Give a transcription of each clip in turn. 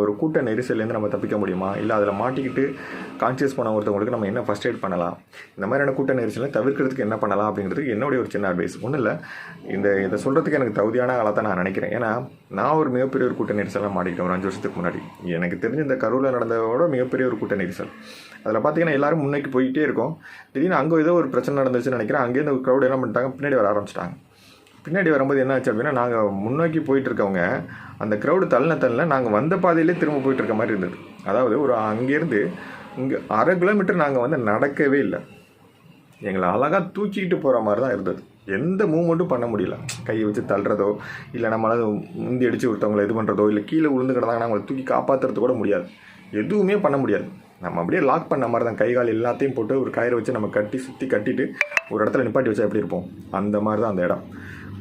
ஒரு கூட்ட நெரிசல்லேருந்து நம்ம தப்பிக்க முடியுமா? இல்லை அதில் மாட்டிக்கிட்டு கான்சியஸ் பண்ண ஒருத்தவங்களுக்கு நம்ம என்ன ஃபஸ்ட் எய்ட் பண்ணலாம்? இந்த மாதிரியான கூட்ட நெரிசலை தவிர்க்கிறதுக்கு என்ன பண்ணலாம் அப்படிங்கிறதுக்கு என்னுடைய ஒரு சின்ன அட்வைஸ் ஒன்றும் இல்லை. இந்த இதை சொல்கிறதுக்கு எனக்கு தகுதியான ஆளாக தான் நான் நினைக்கிறேன். ஏன்னா நான் ஒரு மிகப்பெரிய ஒரு கூட்ட நெரிசலாக மாட்டிக்கிட்டேன் ஒரு அஞ்சு வருஷத்துக்கு முன்னாடி. எனக்கு தெரிஞ்ச இந்த கரூரில் நடந்ததோட மிகப்பெரிய ஒரு கூட்ட நெரிசல். அதில் பார்த்தீங்கன்னா எல்லாரும் முன்னைக்கு போயிட்டே இருக்கோம். திடீர்னு அங்கே ஏதோ ஒரு பிரச்சனை நடந்துச்சுன்னு நினைக்கிறேன். அங்கேருந்து ஒரு க்ரௌட் என்ன பண்ணிட்டாங்க? பின்னாடி வர ஆரம்பிச்சிட்டாங்க. பின்னாடி வரும்போது என்ன ஆச்சு அப்படின்னா நாங்கள் முன்னோக்கி போயிட்டு இருக்கவங்க அந்த க்ரௌடு தள்ளின தள்ளின நாங்கள் வந்த பாதையிலே திரும்ப போயிட்டு இருக்க மாதிரி இருந்தது. அதாவது ஒரு அங்கேருந்து இங்கே அரை கிலோமீட்டர் நாங்கள் வந்து நடக்கவே இல்லை. எங்களை அழகாக தூக்கிக்கிட்டு போகிற மாதிரி தான் இருந்தது. எந்த மூமெண்ட்டும் பண்ண முடியல. கையை வச்சு தள்ளுறதோ இல்லை நம்மளால் முந்தி அடித்து ஒருத்தவங்களை இது பண்ணுறதோ இல்லை கீழே விழுந்து கிடந்தாங்கன்னா அவங்களை தூக்கி காப்பாற்றுறது கூட முடியாது. எதுவுமே பண்ண முடியாது. நம்ம அப்படியே லாக் பண்ண மாதிரி தான். கை கால் எல்லாத்தையும் போட்டு ஒரு கயிறை வச்சு நம்ம கட்டி சுற்றி கட்டிட்டு ஒரு இடத்துல நிப்பாட்டி வச்சா எப்படி இருப்போம்? அந்த மாதிரி தான் அந்த இடம்.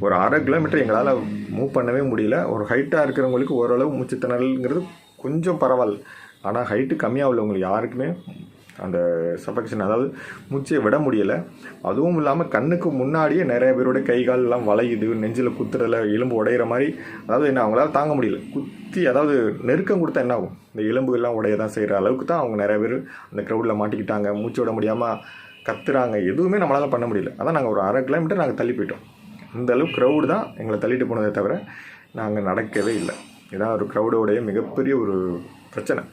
ஒரு அரை கிலோமீட்டர் எங்களால் மூவ் பண்ணவே முடியல. ஒரு ஹைட்டாக இருக்கிறவங்களுக்கு ஓரளவு மூச்சுத்திணறல்ங்கிறது கொஞ்சம் பரவாயில்ல. ஆனால் ஹைட்டு கம்மியாக உள்ளவங்களுக்கு யாருக்குமே அந்த சஃபகேஷன் அதாவது மூச்சையை விட முடியலை. அதுவும் இல்லாமல் கண்ணுக்கு முன்னாடியே நிறைய பேரோட கை கால் எல்லாம் வளையுது நெஞ்சில் குத்துறதில் எலும்பு உடையிற மாதிரி. அதாவது என்ன அவங்களால தாங்க முடியல. குத்தி அதாவது நெருக்கம் கொடுத்தா என்ன ஆகும்? இந்த எலும்பு எல்லாம் உடைய தான் செய்கிற அளவுக்கு தான் அவங்க நிறைய பேர் அந்த க்ரௌடில் மாட்டிக்கிட்டாங்க. மூச்சு விட முடியாமல் கத்துறாங்க. எதுவுமே நம்மளால் பண்ண முடியல. அதான் நாங்கள் ஒரு அரை கிலோமீட்டர் நாங்கள் தள்ளி போயிட்டோம். அந்தளவு க்ரௌடு தான் எங்களை தள்ளிட்டு போனதே தவிர நாங்கள் நடக்கவே இல்லை. இதான் ஒரு க்ரௌடோடைய மிகப்பெரிய ஒரு பிரச்சனை.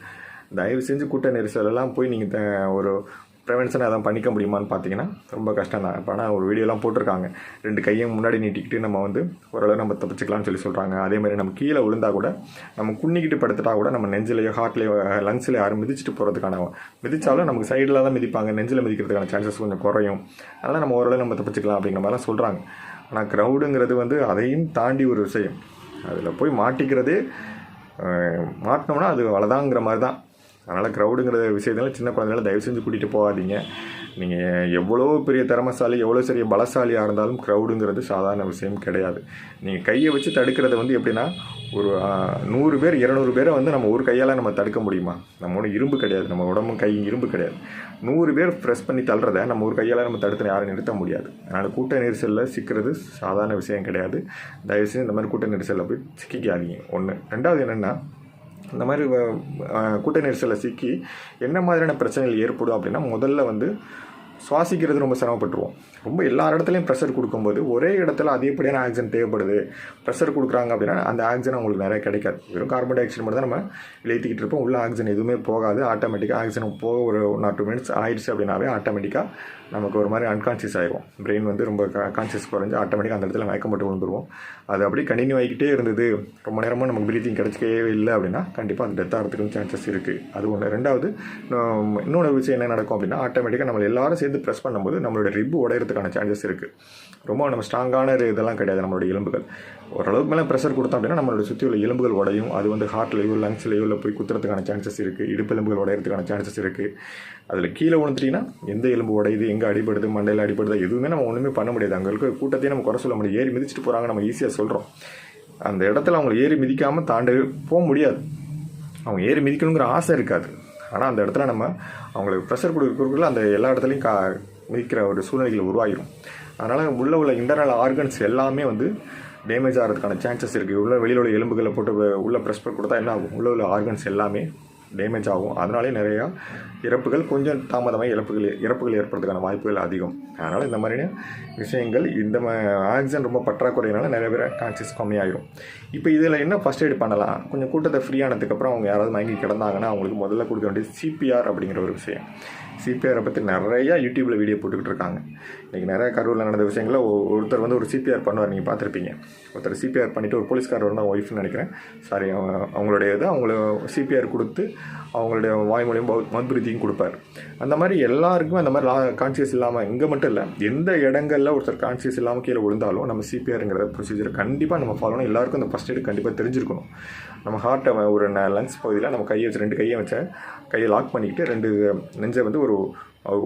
தயவு செஞ்சு கூட்ட நெரிசலெல்லாம் போய் நீங்கள் த ஒரு ப்ரிவென்ஷன் எதாவது பண்ணிக்க முடியுமான்னு பார்த்தீங்கன்னா ரொம்ப கஷ்டம் தான். இப்போ ஆனால் ஒரு வீடியோலாம் போட்டிருக்காங்க. ரெண்டு கையும் முன்னாடி நீட்டிக்கிட்டு நம்ம வந்து ஓரளவு நம்ம தப்பிச்சுக்கலாம்னு சொல்லி சொல்கிறாங்க அதே மாதிரி நம்ம கீழே விழுந்தா கூட நம்ம குன்னிக்கிட்டு படுத்துட்டா கூட நம்ம நெஞ்சிலையோ ஹார்ட்லேயோ லங்ஸ்லேயோ யாரும் மிதிச்சிட்டு போகிறதுக்கான மிதித்தாலும் நமக்கு சைடில் தான் மிதிப்பாங்க. நெஞ்சில் மிதிக்கிறதுக்கான சான்சஸ் கொஞ்சம் குறையும். அதனால் நம்ம ஓரளவு நம்ம தப்பிச்சுக்கலாம் அப்படிங்கிற மாதிரிலாம் சொல்கிறாங்க ஆனால் க்ரௌடுங்கிறது வந்து அதையும் தாண்டி ஒரு விஷயம். அதில் போய் மாட்டிக்கிறதே மாட்டினோம்னா அது அவ்வளோதாங்கிற மாதிரி தான் அதனால் க்ரௌடுங்கிற விஷயத்தினால சின்ன குழந்தைகளை தயவு செஞ்சு கூட்டிகிட்டு போகாதீங்க. நீங்கள் எவ்வளோ பெரிய திறமசாலி எவ்வளோ பெரிய பலசாலியாக இருந்தாலும் க்ரௌடுங்கிறது சாதாரண விஷயம் கிடையாது. நீங்கள் கையை வச்சு தடுக்கிறது வந்து எப்படின்னா ஒரு நூறு பேர் இரநூறு பேரை வந்து நம்ம ஒரு கையால் நம்ம தடுக்க முடியுமா? நம்ம ஒன்றும் இரும்பு கிடையாது. நம்ம உடம்பும் கை இரும்பு கிடையாது. நூறு பேர் ப்ரெஸ் பண்ணி தள்ளுறத நம்ம ஒரு கையால் நம்ம தடுத்து யாரும் நிறுத்த முடியாது. அதனால் கூட்ட நெரிசலில் சிக்கிறது சாதாரண விஷயம் கிடையாது. தயவுசெய்து இந்த மாதிரி கூட்ட நெரிசலில் போய் சிக்கிக்காதீங்க. ஒன்று ரெண்டாவது என்னென்னா இந்த மாதிரி வ- கூட்ட நெரிசலில் சிக்கி என்ன மாதிரியான பிரச்சனைகள் ஏற்படும் அப்படின்னா முதல்ல வந்து சுவாசிக்கிறது ரொம்ப சிரமப்பட்டுருவோம். ரொம்ப எல்லா இடத்துலையும் ப்ரெஷர் கொடுக்கும்போது ஒரே இடத்துல அதிகப்படியான ஆக்சிஜன் தேவைப்படுது. ப்ரெஷர் கொடுக்குறாங்க அப்படின்னா அந்த ஆக்சிஜன் அவங்களுக்கு நிறைய கிடைக்காது. வெறும் கார்பன் டை ஆக்சைடு மட்டும் தான் நம்ம இழுத்திக்கிட்டு இருப்போம். உள்ள ஆக்சிஜன் எதுவுமே போகாது. ஆட்டோமேட்டிக்காக ஆக்சிஜன் போக ஒரு ஒன் ஆர் டூ மினிட்ஸ் ஆயிடுச்சு அப்படின்னாவே ஆட்டோமேட்டிக்காக நமக்கு ஒரு மாதிரி அன்கான்சியஸ் ஆயிரும் பிரெயின் வந்து ரொம்ப கான்சியஸ் குறைஞ்சு ஆட்டோமேட்டிக்காக அந்த இடத்துல மயக்கம் போட்டு விழுந்துருவோம். அது அப்படியே கண்டினியூ ஆகிக்கிட்டே இருந்தது. ரொம்ப நேரமாக நமக்கு பிரீத்திங் கிடைச்சிக்கவே இல்லை அப்படின்னா கண்டிப்பாக அது டெத் ஆகிறதுக்கும் சான்சஸ் இருக்குது அது ஒன்று ரெண்டாவது இன்னொன்று இன்னொரு விஷயம் என்ன நடக்கும் அப்படின்னா ஆட்டோமேட்டிக்காக நம்ம எல்லாரும் சேர்ந்து ப்ரெஸ் பண்ணும்போது நம்மளோட ரிப்பு உடையிறதுக்கான சான்சஸ் இருக்குது ரொம்ப நம்ம ஸ்ட்ராங்கான இதெல்லாம் கிடையாது நம்மளோட எலும்புகள். ஓரளவுக்கு மேலே ப்ரெஷர் கொடுத்தோம் அப்படின்னா நம்மளோட சுற்றி உள்ள எலும்புகள் உடையும். அது வந்து ஹார்ட்லேயோ லங்ஸ்லேயோ இல்லை போய் குத்துறதுக்கான சான்சஸ் இருக்குது இடுப்பு எலும்புகள் உடையிறதுக்கான சான்சஸ் இருக்குது அதில் கீழே விழுந்துட்டீங்கன்னா எந்த எலும்பு உடையுது எங்கே அடிபடுது மண்டையில் அடிபடுது எதுவுமே நம்ம ஒன்றுமே பண்ண முடியாது. அங்கே இருக்க கூட்டத்தையும் நம்ம குறை சொல்ல முடியாது. ஏறி மிதிச்சிட்டு போகிறாங்க நம்ம ஈஸியாக சொல்கிறோம் அந்த இடத்துல அவங்களை ஏறி மிதிக்காமல் தாண்டி போக முடியாது. அவங்க ஏறி மிதிக்கணுங்கிற ஆசை இருக்காது. ஆனால் அந்த இடத்துல நம்ம அவங்களுக்கு ப்ரெஷர் கொடுக்குறதுக்குள்ள அந்த எல்லா இடத்துலையும் கா மிதிக்கிற ஒரு சூழ்நிலைகள் உருவாகிடும் அதனால் உள்ளே உள்ள இன்டர்னல் ஆர்கன்ஸ் எல்லாமே வந்து டேமேஜ் ஆகிறதுக்கான சான்சஸ் இருக்குது உள்ள வெளியில் உள்ள எலும்புகளை போட்டு உள்ளே உள்ள கொடுத்தா என்ன ஆகும்? உள்ள உள்ள ஆர்கன்ஸ் எல்லாமே டேமேஜ் ஆகும். அதனாலே நிறையா இறப்புகள் கொஞ்சம் தாமதமாக இறப்புகள் இறப்புகள் ஏற்படுறதுக்கான வாய்ப்புகள் அதிகம். அதனால் இந்த மாதிரியான விஷயங்கள் இந்த ஆக்சிஜன் ரொம்ப பற்றாக்குறையினால நிறைய பேர் கான்சியஸ் கம்மியாயிரும். இப்போ இதில் என்ன ஃபஸ்ட் எய்ட் பண்ணலாம்? கொஞ்சம் கூட்டத்தை ஃப்ரீ ஆனதுக்கப்புறம் அவங்க யாராவது மயங்கி கிடந்தாங்கன்னா அவங்களுக்கு முதல்ல கொடுக்க வேண்டியது சிபிஆர் அப்படிங்கிற ஒரு விஷயம். சிபிஆரை பற்றி நிறையா யூடியூப்பில் வீடியோ போட்டுக்கிட்டு இருக்காங்க. இன்றைக்கி நிறையா கரூரில் நடந்த விஷயங்கள ஒருத்தர் வந்து ஒரு சிபிஆர் பண்ணுவார் நீங்கள் பார்த்துருப்பீங்க. ஒருத்தர் சிபிஆர் பண்ணிவிட்டு ஒரு போலீஸ்காரர் வந்து ஒய்ஃப்னு நினைக்கிறேன். சாரி அவங்களுடைய இது அவங்கள சிபிஆர் கொடுத்து அவங்களுடைய வாய் மூலியம் கொடுப்பார். அந்த மாதிரி எல்லாருக்குமே அந்த மாதிரி லா கான்சியஸ் இல்லாமல் இங்கே மட்டும் இல்லை எந்த இடங்களில் ஒருத்தர் கான்சியஸ் இல்லாமல் கீழே விழுந்தாலும் நம்ம சிபிஆருங்கிற ப்ரொசீஜர் கண்டிப்பாக நம்ம ஃபாலோ பண்ணணும் எல்லாருக்கும் அந்த ஃபஸ்ட் எய்டு கண்டிப்பாக தெரிஞ்சிருக்கணும். நம்ம ஹார்ட்டை ஒரு லங்ஸ் பகுதியில் நம்ம கையை வச்சு ரெண்டு கையை வச்ச கையை லாக் பண்ணிக்கிட்டு ரெண்டு நெஞ்சை வந்து ஒரு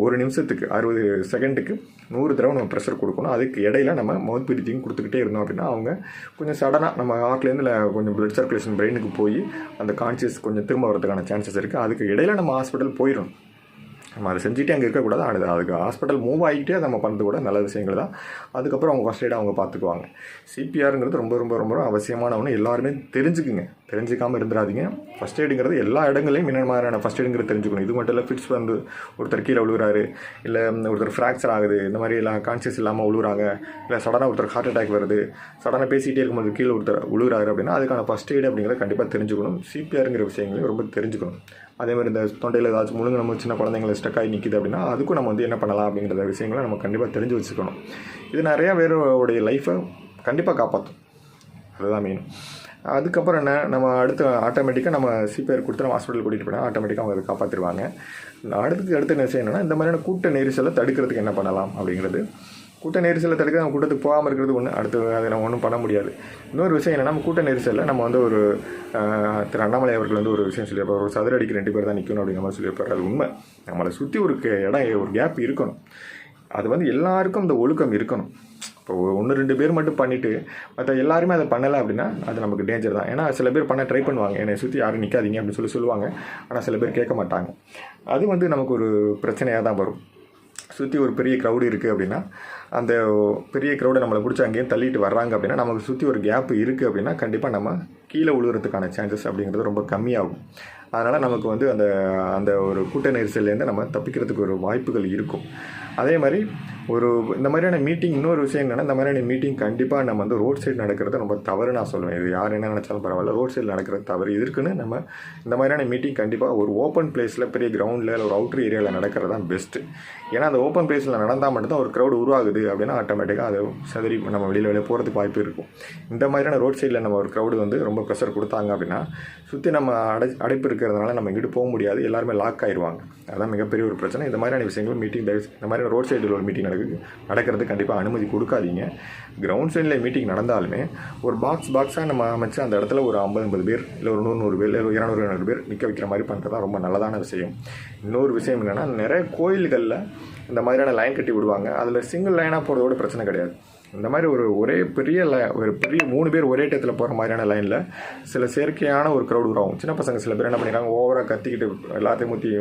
ஒரு நிமிஷத்துக்கு அறுபது செகண்டுக்கு நூறு தடவை நம்ம ப்ரெஷர் கொடுக்கணும். அதுக்கு இடையில நம்ம மவுத் பிரீத்திங் கொடுத்துக்கிட்டே இருந்தோம் அப்படின்னா அவங்க கொஞ்சம் சடனாக நம்ம ஹார்ட்லேருந்து இல்லை கொஞ்சம் பிளட் சர்க்குலேஷன் பிரெயினுக்கு போய் அந்த கான்சியஸ் கொஞ்சம் திரும்ப வரதுக்கான சான்சஸ் இருக்குது அதுக்கு இடையில நம்ம ஹாஸ்பிட்டல் போயிடணும். நம்ம அதை செஞ்சுட்டே அங்கே இருக்கக்கூடாது. அது அதுக்கு ஹாஸ்பிட்டல் மூவ் ஆகிட்டே நம்ம பண்ணுறது கூட நல்ல விஷயங்கள் தான். அதுக்கப்புறம் அவங்க ஃபஸ்ட் எய்டாக அவங்க பார்த்துக்குவாங்க. சிபிஆருங்கிறது ரொம்ப ரொம்ப ரொம்ப அவசியமான ஒன்று எல்லாருமே தெரிஞ்சுக்குங்க. தெரிஞ்சுக்காமல் இருந்துடாதீங்க ஃபஸ்ட் எய்டுங்கிறது எல்லா இடங்களையும் என்ன மாதிரியான ஃபஸ்ட் எய்டுங்கிறது தெரிஞ்சுக்கணும். இது மட்டும் இல்லை ஃபிட்ஸ் வந்து ஒருத்தர் கீழே விழுகிறாரு இல்லை ஒருத்தர் ஃப்ராக்சர் ஆகுது இந்த மாதிரி எல்லாம் கான்சியஸ் இல்லாமல் விழுகிறாங்க இல்லை சடனாக ஒருத்தர் ஹார்ட் அட்டாக் வருது சடனாக பேசிகிட்டே இருக்கும்போது கீழே ஒருத்தர் விழுகிறாரு அப்படின்னா அதுக்கான ஃபஸ்ட் எய்டு அப்படிங்கிறத கண்டிப்பாக தெரிஞ்சுக்கணும். சிபிஆருங்கிற விஷயங்களையும் ரொம்ப தெரிஞ்சுக்கணும். அதே மாதிரி இந்த தொண்டையில் ஏதாச்சும் முழுங்க நம்ம சின்ன குழந்தைங்கள ஸ்டக் ஆகி நிற்கிது அப்படின்னா அதுக்கும் நம்ம வந்து என்ன பண்ணலாம் அப்படிங்கிற விஷயங்களை நம்ம கண்டிப்பாக தெரிஞ்சு வச்சுக்கணும். இது நிறையா பேருடைய லைஃப்பை கண்டிப்பாக காப்பாற்றும் அதுதான் மெயின் அதுக்கப்புறம் என்ன நம்ம அடுத்து ஆட்டோமேட்டிக்காக நம்ம சிபிஆர் கொடுத்து நம்ம ஹாஸ்பிட்டல் கூட்டிகிட்டு போனால் ஆட்டோமேட்டிக்காக அவங்க அதை காப்பாற்றிடுவாங்க அடுத்து அடுத்த என்ன செய்யணும்னா இந்த மாதிரியான கூட்ட நெரிசலை தடுக்கிறதுக்கு என்ன பண்ணலாம் அப்படிங்கிறது. கூட்ட நெரிசலை தடுக்க நம்ம கூட்டத்துக்கு போகாமல் இருக்கிறது ஒன்று அடுத்து அதை நம்ம ஒன்றும் பண்ண முடியாது. இன்னொரு விஷயம் என்னென்னா நம்ம கூட்ட நெரிசலில் நம்ம வந்து ஒரு திரு அண்ணாமலை அவர்கள் வந்து ஒரு விஷயம் சொல்லியிருப்பார். ஒரு சதுர அடிக்கு ரெண்டு பேர் தான் நிற்கணும் அப்படிங்கிற மாதிரி சொல்லியிருப்பார். அது உண்மை. நம்மளை சுற்றி ஒரு இடம் ஒரு கேப் இருக்கணும். அது வந்து எல்லாருக்கும் இந்த ஒழுக்கம் இருக்கணும். இப்போ ஒன்று ரெண்டு பேர் மட்டும் பண்ணிவிட்டு மற்ற எல்லாருமே அதை பண்ணலை அப்படின்னா அது நமக்கு டேஞ்சர் தான். ஏன்னா சில பேர் பண்ண ட்ரை பண்ணுவாங்க. என்னை சுற்றி யாரும் நிற்காதீங்க அப்படின்னு சொல்லி சொல்லுவாங்க. ஆனால் சில பேர் கேட்க மாட்டாங்க. அது வந்து நமக்கு ஒரு பிரச்சனையாக தான் வரும். சுற்றி ஒரு பெரிய க்ரௌடு இருக்குது அப்படின்னா அந்த பெரிய க்ரௌடை நம்மளை பிடிச்சி அங்கேயே தள்ளிட்டு வர்றாங்க அப்படின்னா நமக்கு சுற்றி ஒரு கேப் இருக்குது அப்படின்னா கண்டிப்பாக நம்ம கீழே விழுகிறதுக்கான சான்சஸ் அப்படிங்கிறது ரொம்ப கம்மியாகும். அதனால் நமக்கு வந்து அந்த அந்த ஒரு கூட்ட நெரிசல்லேருந்து நம்ம தப்பிக்கிறதுக்கு ஒரு வாய்ப்புகள் இருக்கும். அதே மாதிரி ஒரு இந்த மாதிரியான மீட்டிங் இன்னொரு விஷயம் என்னென்னா இந்த மாதிரியான மீட்டிங் கண்டிப்பாக நம்ம வந்து ரோட் சைடு நடக்கிறது ரொம்ப தவறு நான் சொல்லுவேன் இது யார் என்ன நினச்சாலும் பரவாயில்ல ரோட் சைடில் நடக்கிறது தவறு. இதுக்குன்னு நம்ம இந்த மாதிரியான மீட்டிங் கண்டிப்பாக ஒரு ஓப்பன் பிளேஸில் பெரிய கிரவுண்டில் இல்லை ஒரு அவுட்ரு ஏரியாவில் நடக்கிறது தான் பெஸ்ட்டு ஏன்னா அந்த ஓப்பன் பிளேஸில் நடந்தால் மட்டும்தான் ஒரு க்ரௌடு உருவாகுது அப்படின்னா ஆட்டோமேட்டிக்காக அது சதறி நம்ம வெளியில் வெளியே போகிறதுக்கு வாய்ப்பு இருக்கும். இந்த மாதிரியான ரோட் சைடில் நம்ம ஒரு க்ரௌடு வந்து ரொம்ப ப்ரெஷர் கொடுத்தாங்க அப்படின்னா சுற்றி நம்ம அடை அடைப்பு இருக்கிறதுனால நம்ம இங்கிட்டு போக முடியாது. எல்லாருமே லாக் ஆயிடுவாங்க அதுதான் மிகப்பெரிய ஒரு பிரச்சனை. இந்த மாதிரியான விஷயங்கள் மீட்டிங் இந்த மாதிரி ரோட் சைடில் ஒரு மீட்டிங் நடக்குது. நடக்கிறது கண்டிப்பாக அனுமதி கொடுக்காதீங்க. கிரவுண்ட் சைடில் மீட்டிங் நடந்தாலுமே ஒரு பாக்ஸ் பாக்ஸாக நம்ம அமைச்சு அந்த இடத்துல ஒரு ஐம்பது ஐம்பது பேர் இல்லை ஒரு நூறு நூறு பேர் இல்லை ஒரு இரநூறு இரநூறு பேர் நிற்க வைக்கிற மாதிரி பண்ணுறது தான் ரொம்ப நல்லதான விஷயம். இன்னொரு விஷயம் என்னென்னா நிறைய கோயில்களில் இந்த மாதிரியான லைன் கட்டி விடுவாங்க. அதில் சிங்கிள் லைனாக போகிறதோட பிரச்சனை கிடையாது. இந்த மாதிரி ஒரு ஒரே பெரிய லை ஒரு பெரிய மூணு பேர் ஒரே டயத்தில் போகிற மாதிரியான லைனில் சில செயற்கையான ஒரு க்ரௌட் உருவாகும். சின்ன பசங்க சில பேர் என்ன பண்ணிடுறாங்க ஓவராக கத்திக்கிட்டு எல்லாத்தையும் ஊற்றி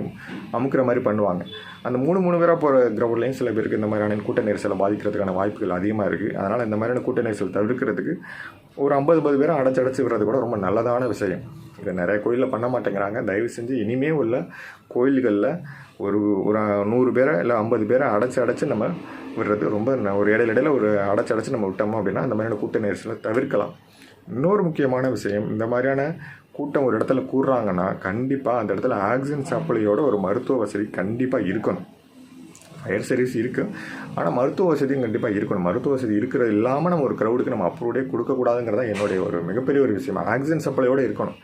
அமுக்கிற மாதிரி பண்ணுவாங்க. அந்த மூணு மூணு பேராக போகிற கிரவுண்ட்லேயும் சில பேருக்கு இந்த மாதிரியான கூட்ட நெரிசலை பாதிக்கிறதுக்கான வாய்ப்புகள் அதிகமாக இருக்குது அதனால் இந்த மாதிரியான கூட்ட நெரிசல் தவிர்க்கிறதுக்கு ஒரு ஐம்பது பது பேரை அடைச்சு விடுறது கூட ரொம்ப நல்லதான விஷயம். இதை நிறைய கோயிலில் பண்ண மாட்டேங்கிறாங்க. தயவு செஞ்சு இனிமே உள்ள கோயில்களில் ஒரு ஒரு நூறு பேரை இல்லை ஐம்பது பேரை அடைச்சி அடைச்சி நம்ம விடுறது ரொம்ப ஒரு இடையில இடையில ஒரு அடைச்சி அடைச்சி நம்ம விட்டோமோ அப்படின்னா அந்த மாதிரியான கூட்ட நெரிசலை தவிர்க்கலாம். இன்னொரு முக்கியமான விஷயம் இந்த மாதிரியான கூட்டம் ஒரு இடத்துல கூடுறாங்கன்னா கண்டிப்பாக அந்த இடத்துல ஆக்சிஜன் சப்ளையோட ஒரு மருத்துவ வசதி கண்டிப்பாக இருக்கணும். ஹையர் சர்வீஸ் இருக்குது ஆனால் மருத்துவ வசதியும் கண்டிப்பாக இருக்கணும். மருத்துவ வசதி இருக்கிறது இல்லாமல் நம்ம ஒரு க்ரௌடுக்கு நம்ம அப்ரூவ்டே கொடுக்கக்கூடாதுங்கிறதா என்னுடைய ஒரு மிகப்பெரிய ஒரு விஷயம். ஆக்சிஜன் சப்ளையோடு இருக்கணும்.